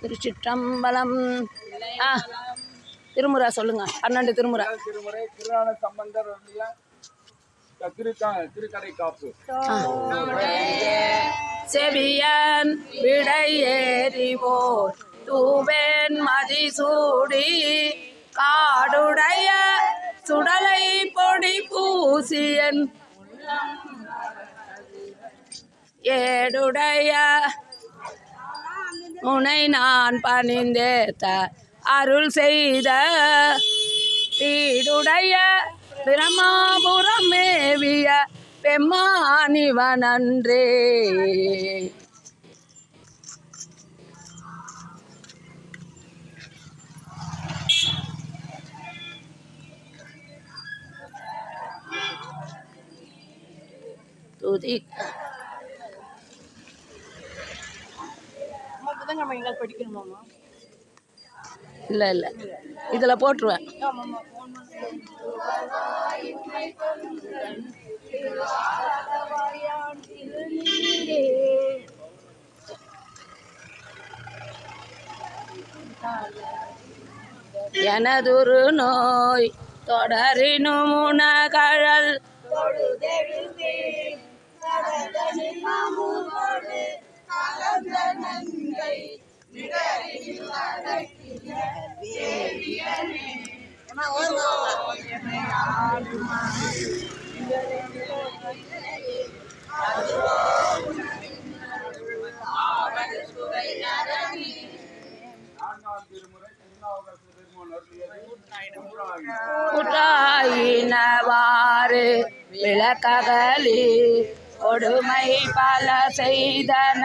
திருச்சிற்றம்பலம். ஆ திருமுறை சொல்லுங்க. பன்னெண்டு திருமுறை. திருமுறை திருஞான சம்பந்தர் திருக்கா திருக்கடை காப்பு. செவியன் விடை ஏறிவோர் தூவேன் மதிசூடி காடுடைய சுடலை பொடி பூசியன் ஏடுடைய உனை நான் பணிந்தேத்த அருள் செய்த வீடுடைய பிரமாபுரம் மேவிய பெம்மானிவனன்றே துதி புதன்கிழமை எங்காவது படிக்கணுமாம்மா இல்லை இல்லை. இதில் போட்டுருவேன். எனதுரு நோய் தொடரினும் உணகழல். நான்காம் குற்றாயினவாறு விளக்ககலி கொடுமை பல செய்தன.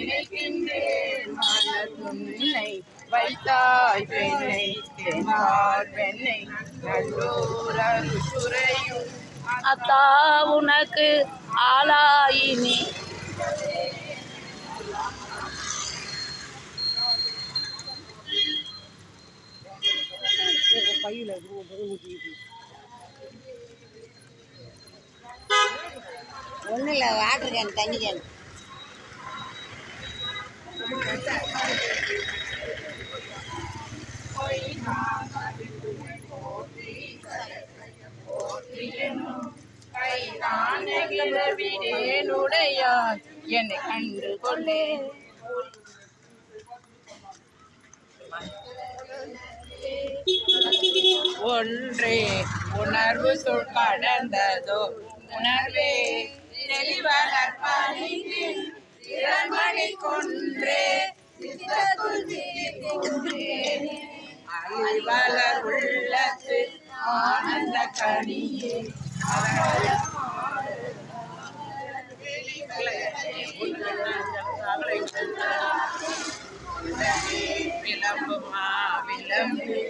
நினைக்கின்றேன். மனதுன்னை வைத்தாய் பெண்ணை தென்னார் பெண்ணை. நல்லூர் சுரையும் அத்தா உனக்கு ஆளாயினி ஒன்றும் இல்லை வாட்டர் கேன் தண்ணி கேன் விடேனுடையாய் என்னை கண்டு கொள்ளே ஒன்றே உணர்வு சொல் கடந்ததோ உணர்வே தெளிவலர் இளமணி கொன்றே அறிவலர் உள்ளத்து ஆனந்த கனியே விளம்புமா விளம்பு